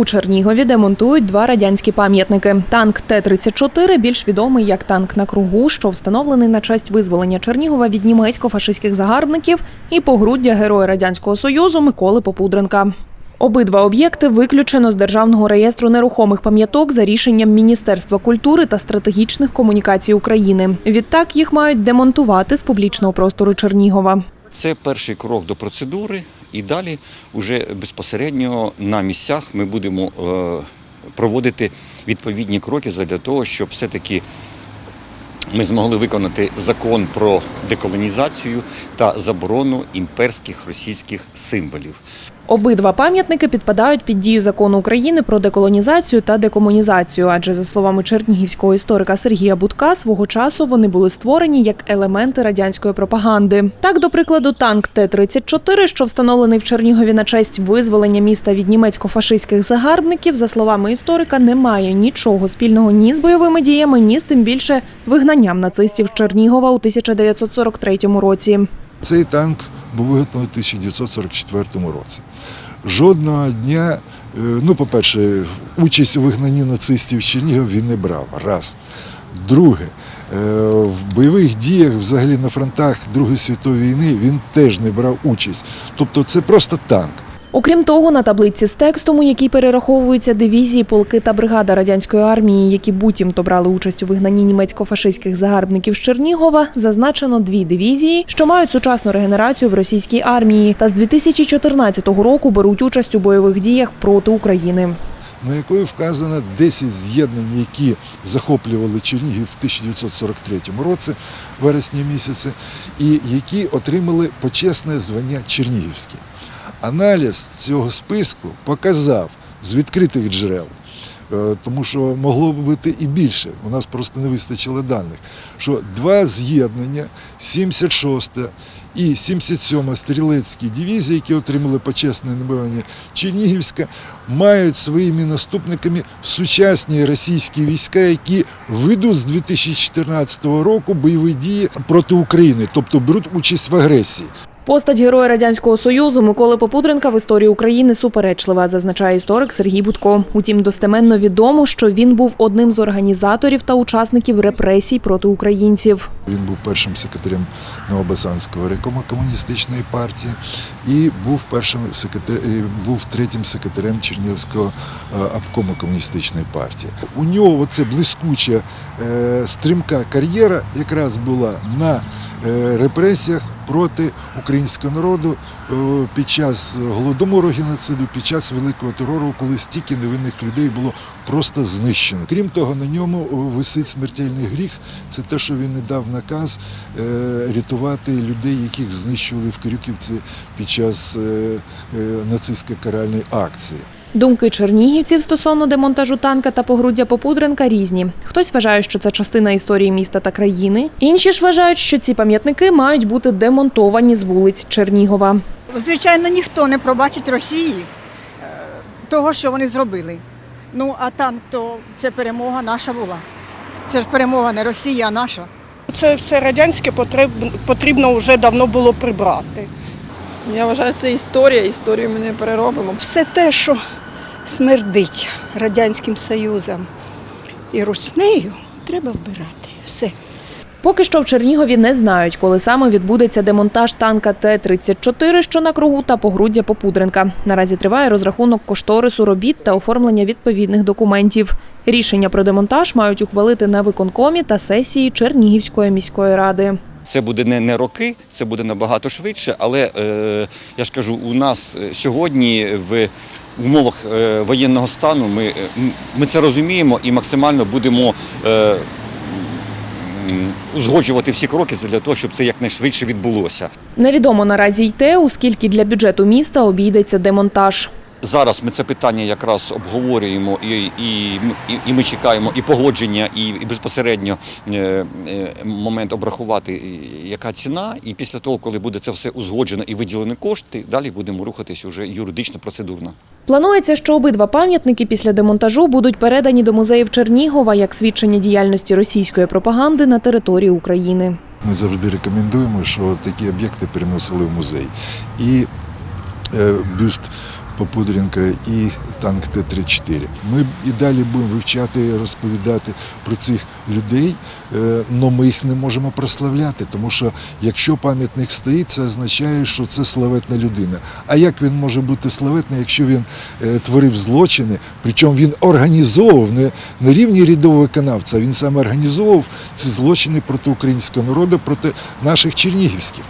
У Чернігові демонтують два радянські пам'ятники. Танк Т-34, більш відомий як танк на кругу, що встановлений на честь визволення Чернігова від німецько-фашистських загарбників, і погруддя Героя Радянського Союзу Миколи Попудренка. Обидва об'єкти виключено з державного реєстру нерухомих пам'яток за рішенням Міністерства культури та стратегічних комунікацій України. Відтак їх мають демонтувати з публічного простору Чернігова. Це перший крок до процедури, і далі вже безпосередньо на місцях ми будемо е, проводити відповідні кроки для того, щоб все-таки ми змогли виконати закон про деколонізацію та заборону імперських російських символів. Обидва пам'ятники підпадають під дію закону України про деколонізацію та декомунізацію, адже за словами чернігівського історика Сергія Будка, свого часу вони були створені як елементи радянської пропаганди. Так, до прикладу, танк Т-34, що встановлений в Чернігові на честь визволення міста від німецько-фашистських загарбників, за словами історика, не має нічого спільного ні з бойовими діями, ні з тим більше вигнанням нацистів з Чернігова у 1943 році. Цей танк був виготовлений у 1944 році. Жодного дня, е, ну, по-перше, участь у вигнанні нацистів Чернігів він не брав. Раз. Друге, е, в бойових діях, взагалі на фронтах Другої світової війни, він теж не брав участь. Тобто це просто танк. Окрім того, на таблиці з текстом, у якій перераховуються дивізії, полки та бригада радянської армії, які буцімто брали участь у вигнанні німецько-фашистських загарбників з Чернігова, зазначено дві дивізії, що мають сучасну регенерацію в російській армії, та з 2014 року беруть участь у бойових діях проти України. на якої вказано 10 з'єднань, які захоплювали Чернігів в 1943 році, вересні місяці, і які отримали почесне звання Чернігівське. Аналіз цього списку показав з відкритих джерел, е, тому що могло б бути і більше, у нас просто не вистачило даних, що два з'єднання 76 і 77 стрілецькі дивізії, які отримали почесне набивання Чернігівська, мають своїми наступниками сучасні російські війська, які ведуть з 2014 року бойові дії проти України, тобто беруть участь в агресії. Постать героя радянського союзу Миколи Попудренка в історії України суперечлива, зазначає історик Сергій Будко. Утім, достеменно відомо, що він був одним з організаторів та учасників репресій проти українців. Він був першим секретарем Новобасанського райкому комуністичної партії і був першим секретар... був третім секретарем Чернігівського е, обкому комуністичної партії. У нього оце блискуча е, стрімка кар'єра якраз була на е, репресіях проти українського народу е, під час голодомору геноциду, під час великого терору, коли стільки невинних людей було просто знищено. Крім того, на ньому е, висить смертельний гріх. Це те, що він не дав наказ е, рятувати людей, яких знищували в Крюківці під час нацистської каральної акції. Думки чернігівців стосовно демонтажу танка та погруддя Попудренка різні. Хтось вважає, що це частина історії міста та країни. Інші ж вважають, що ці пам'ятники мають бути демонтовані з вулиць Чернігова. Звичайно, ніхто не пробачить Росії е, того, що вони зробили. Ну, а танк, то це перемога наша була. Це ж перемога не Росії, а наша. Це все радянське потрібно, потрібно вже давно було прибрати. Я вважаю, це історія, історію ми не переробимо. все те, що смердить Радянським Союзом і руснею, треба вбирати. Все. Поки що в Чернігові не знають, коли саме відбудеться демонтаж танка Т-34, що на кругу, та погруддя Попудренка. Наразі триває розрахунок кошторису робіт та оформлення відповідних документів. Рішення про демонтаж мають ухвалити на виконкомі та сесії Чернігівської міської ради. Це буде не, не роки, це буде набагато швидше, але е, я ж кажу, у нас е, сьогодні в умовах е, воєнного стану ми, е, ми це розуміємо і максимально будемо е, узгоджувати всі кроки для того, щоб це якнайшвидше відбулося. Невідомо наразі й те, у скільки для бюджету міста обійдеться демонтаж. Зараз ми це питання якраз обговорюємо і, і, і, і ми чекаємо і погодження, і, і безпосередньо е, е, момент обрахувати, яка ціна. І після того, коли буде це все узгоджено і виділені кошти, далі будемо рухатись уже юридично процедурно. Планується, що обидва пам'ятники після демонтажу будуть передані до музеїв Чернігова як свідчення діяльності російської пропаганди на території України. Ми завжди рекомендуємо, що такі об'єкти переносили в музей. І е, бюст Попудренка і танк Т-34. Ми і далі будемо вивчати, розповідати про цих людей, але ми їх не можемо прославляти, тому що якщо пам'ятник стоїть, це означає, що це славетна людина. А як він може бути славетний, якщо він е, творив злочини, причому він організовував не на рівні рядового виконавця, він саме організовував ці злочини проти українського народу, проти наших чернігівських.